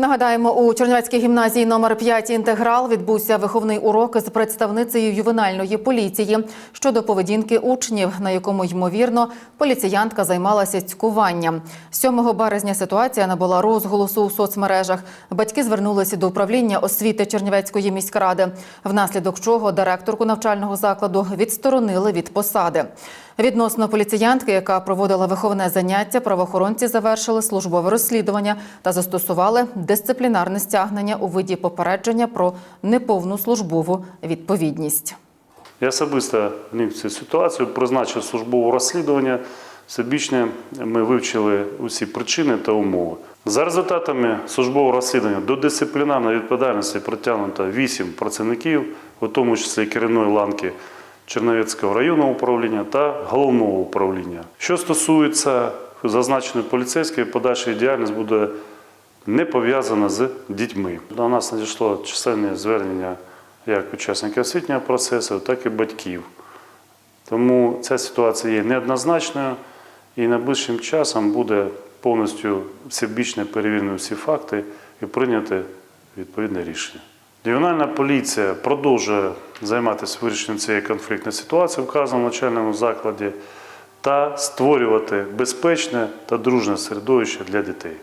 Нагадаємо, у Чернівецькій гімназії номер 5 інтеграл відбувся виховний урок з представницею ювенальної поліції щодо поведінки учнів, на якому ймовірно поліціянтка займалася цькуванням. 7 березня ситуація набула розголосу у соцмережах. Батьки звернулися до управління освіти Чернівецької міськради, внаслідок чого директорку навчального закладу відсторонили від посади. Відносно поліціянтки, яка проводила виховне заняття, правоохоронці завершили службове розслідування та застосували дисциплінарне стягнення у виді попередження про неповну службову відповідність. Я особисто в цю ситуацію, призначив службове розслідування. Всебічно ми вивчили усі причини та умови. За результатами службового розслідування до дисциплінарної відповідальності притягнуто 8 працівників, у тому числі керівної ланки Черновецького районного управління та головного управління. Що стосується зазначеної поліцейської, подальша діяльність буде не пов'язана з дітьми. До нас надійшло чисельне звернення як учасників освітнього процесу, так і батьків. Тому ця ситуація є неоднозначною і найближчим часом буде повністю всебічно перевірені всі факти і прийняти відповідне рішення. Ювенальна поліція продовжує займатися вирішенням цієї конфліктної ситуації в вказаному навчальному закладі та створювати безпечне та дружне середовище для дітей.